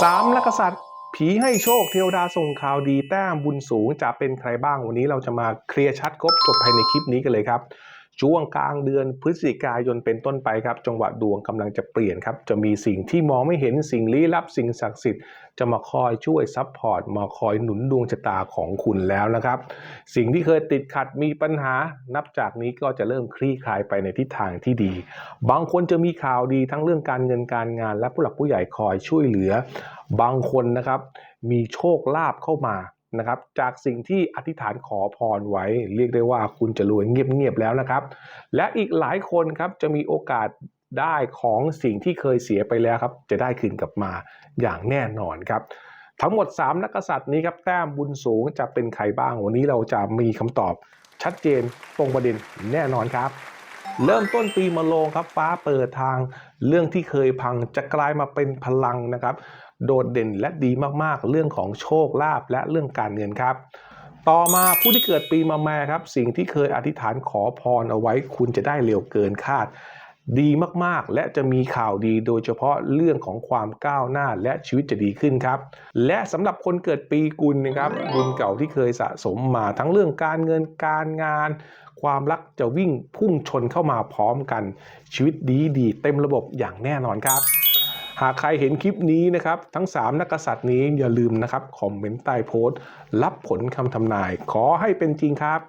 สามนักกษัตริย์ผีให้โชคเทวดาส่งข่าวดีแต้มบุญสูงจะเป็นใครบ้างวันนี้เราจะมาเคลียร์ชัดครบจบภายในคลิปนี้กันเลยครับ ช่วงกลางเดือนพฤศจิกายนเป็นต้นไปครับ จังหวะดวงกำลังจะเปลี่ยนครับ จะมีสิ่งที่มองไม่เห็นสิ่งลี้ลับสิ่งศักดิ์สิทธิ์จะมาคอยช่วยซัพพอร์ตมาคอยหนุนดวงชะตาของคุณแล้วนะครับ สิ่งที่เคยติดขัดมีปัญหา นับจากนี้ก็จะเริ่มคลี่คลายไปในทิศทางที่ดี บางคนจะมีข่าวดีทั้งเรื่องการเงินการงาน และผู้หลักผู้ใหญ่คอยช่วยเหลือ บางคนนะครับ มีโชคลาภเข้ามา นะครับจากสิ่งที่อธิษฐานขอพรไว้ เรียกได้ว่าคุณจะรวยเงียบๆแล้วนะครับ และอีกหลายคนครับจะมีโอกาสได้ของสิ่งที่เคยเสียไปแล้วครับ จะได้คืนกลับมาอย่างแน่นอนครับ ทั้งหมด 3 นักกษัตริย์นี้ครับแต้มบุญสูงจะเป็นใครบ้าง วันนี้เราจะมีคำตอบชัดเจนตรงประเด็นแน่นอนครับ เริ่มต้นปีมะโรงครับ ฟ้าเปิดทางเรื่องที่เคยพังจะกลายมาเป็นพลังนะครับ โดดเด่นและดีมากๆ เรื่องของโชคลาภและเรื่องการเงินครับ ต่อมาผู้ที่เกิดปีมะแม่ครับ สิ่งที่เคยอธิษฐานขอพรเอาไว้ คุณจะได้เร็วเกินคาด ดีมากๆ และจะมีข่าวดีโดยเฉพาะเรื่องของความก้าวหน้าและชีวิตจะดีขึ้นครับ และสำหรับคนเกิดปีกุลนะครับบุญเก่าที่เคยสะสมมาทั้งเรื่องการเงินการงาน ความรักจะวิ่งพุ่งชนเข้ามาพร้อมกัน ชีวิตดีดีเต็มระบบอย่างแน่นอนครับหากใครเห็นคลิปนี้นะครับทั้ง 3 นักกษัตริย์นี้อย่าลืมนะครับคอมเมนต์ใต้โพสต์ รับผลคำทำนาย ขอให้เป็นจริงครับ